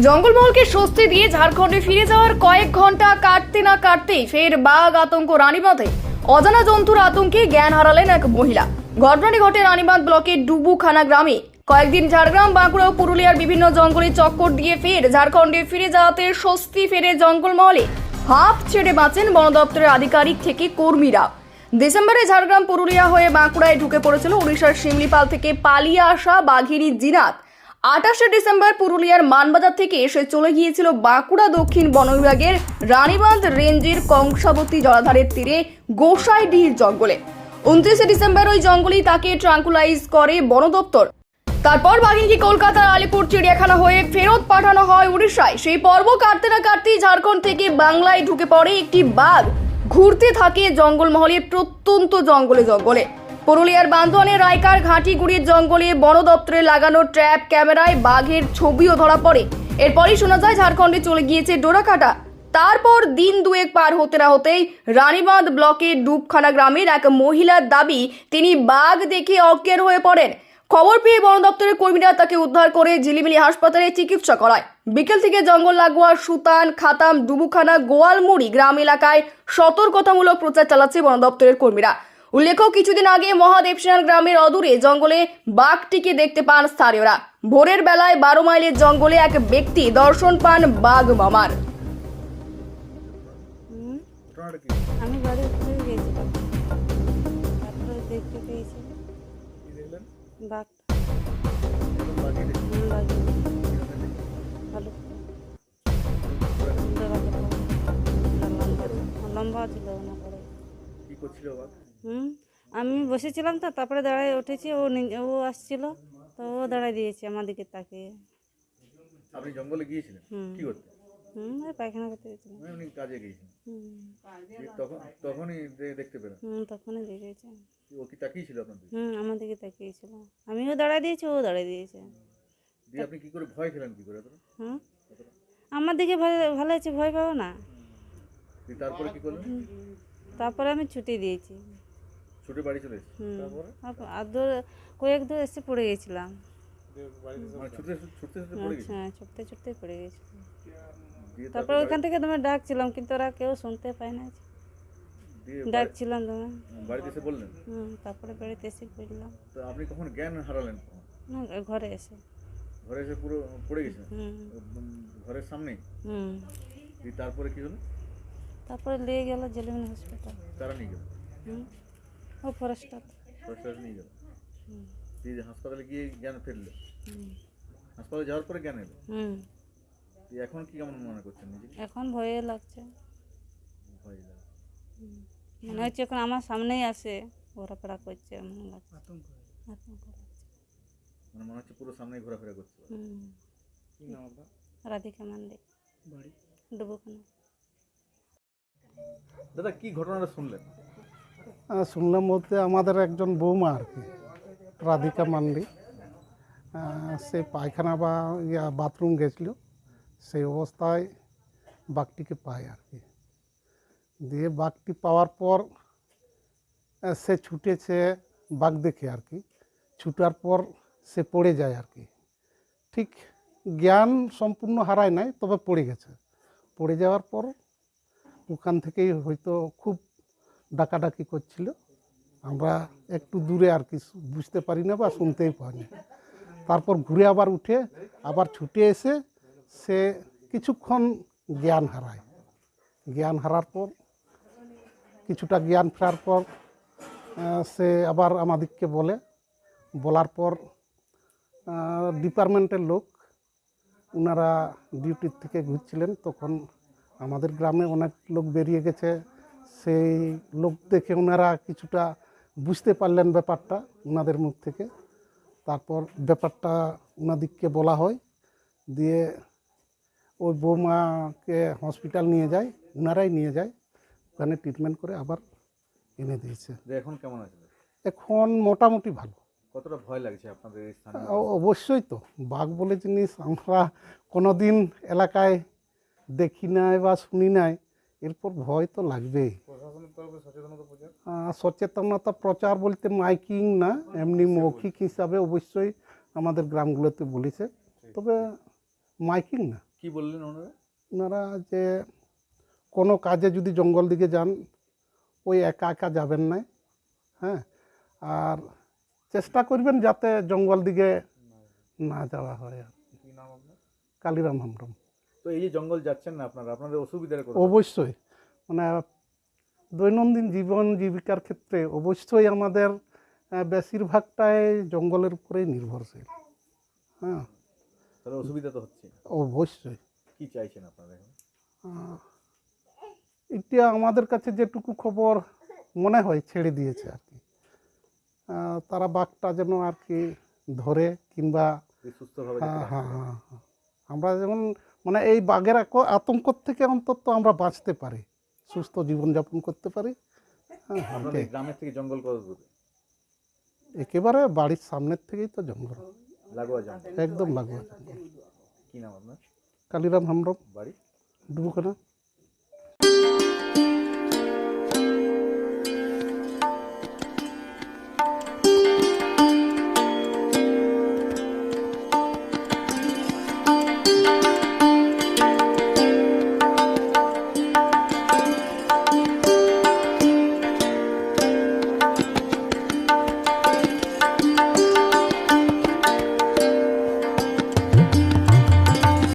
জঙ্গলমহলকে স্বস্তি দিয়ে ঝাড়খণ্ডে ফিরে যাওয়ার কয়েক ঘণ্টা কাটতে না কাটতেই ফের বাঘ আতঙ্ক রানীবাঁধে অজানা জন্তুর আতঙ্কে জ্ঞান হারালেন এক মহিলা। ঘটনাটি ঘটে রানীবাঁধ ব্লকের ডুবুখানা গ্রামে। কয়েকদিন ঝাড়গ্রাম, বাঁকুড়া ও পুরুলিয়ার বিভিন্ন জঙ্গলে চক্কর দিয়ে ফের ঝাড়খণ্ডে ফিরে যাওয়াতে স্বস্তি ফেরে জঙ্গলমহলে। হাফ ছেড়ে বাঁচেন বন দপ্তরের আধিকারিক থেকে কর্মীরা। ডিসেম্বরে ঝাড়গ্রাম, পুরুলিয়া হয়ে বাঁকুড়ায় ঢুকে পড়েছিল উড়িষ্যার শিমলিপাল থেকে পালিয়ে আসা বাঘিনী জিনাত। আঠাশে ডিসেম্বর পুরুলিয়ার মানবাজার থেকে এসে চলে গিয়েছিল বাঁকুড়া দক্ষিণ বন বিভাগের রানীবাঁধ রেঞ্জের কংসাবতী জলাধারের তীরে গোসাইডিহির জঙ্গলে। উনত্রিশে ডিসেম্বর ওই জঙ্গলেই তাকে ট্রাঙ্কুলাইজ করে বন দপ্তর। তারপর বাঘিনীকে কলকাতার আলিপুর চিড়িয়াখানা হয়ে ফেরত পাঠানো হয় উড়িষ্যায়। সেই পর্ব কাটতে না কাটতেই ঝাড়খণ্ড থেকে বাংলায় ঢুকে পড়ে একটি বাঘ। ঘুরতে থাকে জঙ্গলমহলের প্রত্যন্ত জঙ্গলে জঙ্গলে। পুরুলিয়ার বান্ধনের রায়কার ঘাটিগুড়ির জঙ্গলে বন দপ্তরে লাগানো ট্র্যাপ ক্যামেরায় বাঘের ছবিও ধরা পড়ে। এরপরই শোনা যায়, ঝাড়খণ্ডে চলে গিয়েছে ডোরাকাটা। তারপর দিন দুয়েক পার হতে না হতেই রানীবাঁধ ব্লকের ডুবখানা গ্রামের এক মহিলার দাবি, তিনি বাঘ দেখে অজ্ঞান হয়ে পড়েন। খবর পেয়ে বন দপ্তরের কর্মীরা তাকে উদ্ধার করে ঝিলিমিলি হাসপাতালে চিকিৎসা করায়। বিকেল থেকে জঙ্গল লাগোয়া সুতান, খাতাম, ডুবুখানা, গোয়ালমুড়ি গ্রাম এলাকায় সতর্কতামূলক প্রচার চালাচ্ছে বন দপ্তরের কর্মীরা। উল্লেখ্য কিছুদিন আগে মহাদেব গ্রামের অদূরে জঙ্গলে বাঘটিকে দেখতে পান স্থানীয়রা। ভোরের বেলায় বারো মাইলের জঙ্গলে এক ব্যক্তি দর্শন পান বাঘ মামার। আমি বাড়ি তারপরে দেখতে পেয়েছি। বাঘ? ভালো। লম্বা লম্বা ছিল। না পরে কি করছিল বাঘ? হুম? আমি বসেছিলাম তো তারপরে দাঁড়ায় উঠেছি ও ও আসছিল তো ও দাঁড়ায় দিয়েছে আমার দিকে তাকিয়ে। আপনি জঙ্গলে গিয়েছিলেন? হুম। কি করতে? হুম পায়খানা করতে গেছিলাম। কাজে গিয়েছিলেন? তখন তখনই দেখতে হুম তখনই দেখেছে ও কি তাকিয়েছিল আপনার হুম আমার দিকে তাকিয়েছিল। আমিও দাঁড়ায় দিয়েছি ও দাঁড়ায় দিয়েছে। দিয়ে আপনি কি করে ভয় খেলেন কি করে হুম? আমার দিকে ভালো ভালো আছে ভয় পাবো না। তারপরে কি করলেন? তারপরে আমি ছুটি দিয়েছি। ছুটে বাড়ি চলে তারপরে? আর দূর কয়েক দূর এসে পড়ে গেছিলাম। মানে ছুটতে ছুটতে ছুটতে পড়ে গেছে? হ্যাঁ ছুটতে ছুটতে পড়ে গেছিলাম তারপর ওইখান থেকে তোমার ডাকছিলাম কিন্তু ওরা কেউ শুনতে পায় না। ডাকছিলাম তোমার বাড়িতে এসে বললেন? হুম তারপরে বাড়িতে এসে পড়লাম তো আপনি কখন জ্ঞান হারালেন? না ঘরে এসে। ঘরে এসে পুরো পড়ে গেছেন? হুম। ঘরের সামনেই? হুম। তারপরে কি হলো? তারপরে নিয়ে গেল জেলিমিন হসপিটাল তারা নিয়ে গেল? হুম। ও ফরেস্টার ফরেস্টার নিয়ে গেল। হুম। যে হাসপাতালে গিয়ে জ্ঞান ফিরলো। হাসপাতালে যাওয়ার পরে জ্ঞান এলো। দিয়ে এখন কি কেমন মনে করছেন এখন ভয়ে লাগছে। ভয় লাগে। মনে হচ্ছে এখন আমার সামনেই আসে ঘোরাফেরা করছে মনে লাগছে আতঙ্ক। লাগছে। মানে মনে হচ্ছে পুরো সামনেই ঘোরাফেরা করছে। হুম। রাধিকা মান্ডি। ডুবুখানা। দাদা কি ঘটনাটা শুনলেন? শুনলাম বলতে আমাদের একজন বৌমা আর কি, রাধিকা মান্ডি। সে পায়খানা বা ইয়া বাথরুম গেছিল, সেই অবস্থায় বাঘটিকে পায় আর কি। দিয়ে বাঘটি পাওয়ার পর সে ছুটেছে বাঘ দেখে আর কি। ছুটার পর সে পড়ে যায় আর কি। ঠিক জ্ঞান সম্পূর্ণ হারায় নাই, তবে পড়ে গেছে। পড়ে যাওয়ার পর ওখান থেকেই হয়তো খুব ডাকাডাকি করছিল। আমরা একটু দূরে আর কি বুঝতে পারি না বা শুনতেই পাই না। তারপর ঘুরে আবার উঠে আবার ছুটে এসে সে কিছুক্ষণ জ্ঞান হারায়। জ্ঞান হারার পর, কিছুটা জ্ঞান ফেরার পর সে আবার আমাদেরকে বলে। বলার পর ডিপার্টমেন্টের লোক ওনারা ডিউটির থেকে ঘুরছিলেন। তখন আমাদের গ্রামে অনেক লোক বেরিয়ে গেছে। সেই লোক দেখে ওনারা কিছুটা বুঝতে পারলেন ব্যাপারটা ওনাদের মুখ থেকে। তারপর ব্যাপারটা ওনাদিককে বলা হয় দিয়ে ওই বৌমাকে হসপিটাল নিয়ে যায় ওনারাই নিয়ে যায় ওখানে ট্রিটমেন্ট করে আবার এনে দিয়েছে। এখন কেমন আছে? এখন মোটামুটি ভালো। কতটা ভয় লাগছে আপনাদের অবশ্যই তো। বাঘ বলে জিনিস আমরা কোনো দিন এলাকায় দেখি নাই বা শুনি নাই এরপর ভয় তো লাগবেই। সচেতনতা প্রচার? সচেতনতা প্রচার বলতে মাইকিং না এমনি মৌখিক হিসাবে অবশ্যই আমাদের গ্রামগুলোতে বলেছে। তবে মাইকিং না। কি বললেন ওনারা? ওনারা যে কোনো কাজে যদি জঙ্গল দিকে যান ওই একা একা যাবেন না। হ্যাঁ আর চেষ্টা করবেন যাতে জঙ্গল দিকে না যাওয়া হয় আর কালিরাম হামরম। তো এই যে জঙ্গল যাচ্ছেন না আপনারা আপনাদের অসুবিধার অবশ্যই। মানে দৈনন্দিন জীবন জীবিকার ক্ষেত্রে অবশ্যই আমাদের বেশিরভাগটাই জঙ্গলের উপরেই নির্ভরশীল। হ্যাঁ। তাহলে অসুবিধা তো হচ্ছে। অবশ্যই। কি চাইছেন আপনারা এটা আমাদের কাছে যেটুকু খবর মনে হয় ছেড়ে দিয়েছে আর কি। তারা বাঘটা যেন আর কি ধরে কিংবা হ্যাঁ হ্যাঁ হ্যাঁ হ্যাঁ। আমরা যেমন মানে এই বাঘের আতঙ্ক থেকে অন্তত আমরা বাঁচতে পারি। সুস্থ জীবনযাপন করতে পারি। হ্যাঁ গ্রামের থেকে জঙ্গল কত দূরে? একেবারে বাড়ির সামনের থেকেই তো জঙ্গল। লাগোয়া জঙ্গল। একদম লাগোয়া জঙ্গল। কি নাম আপনার? কালিরাম হামরম। বাড়ি? ডুবুখানা।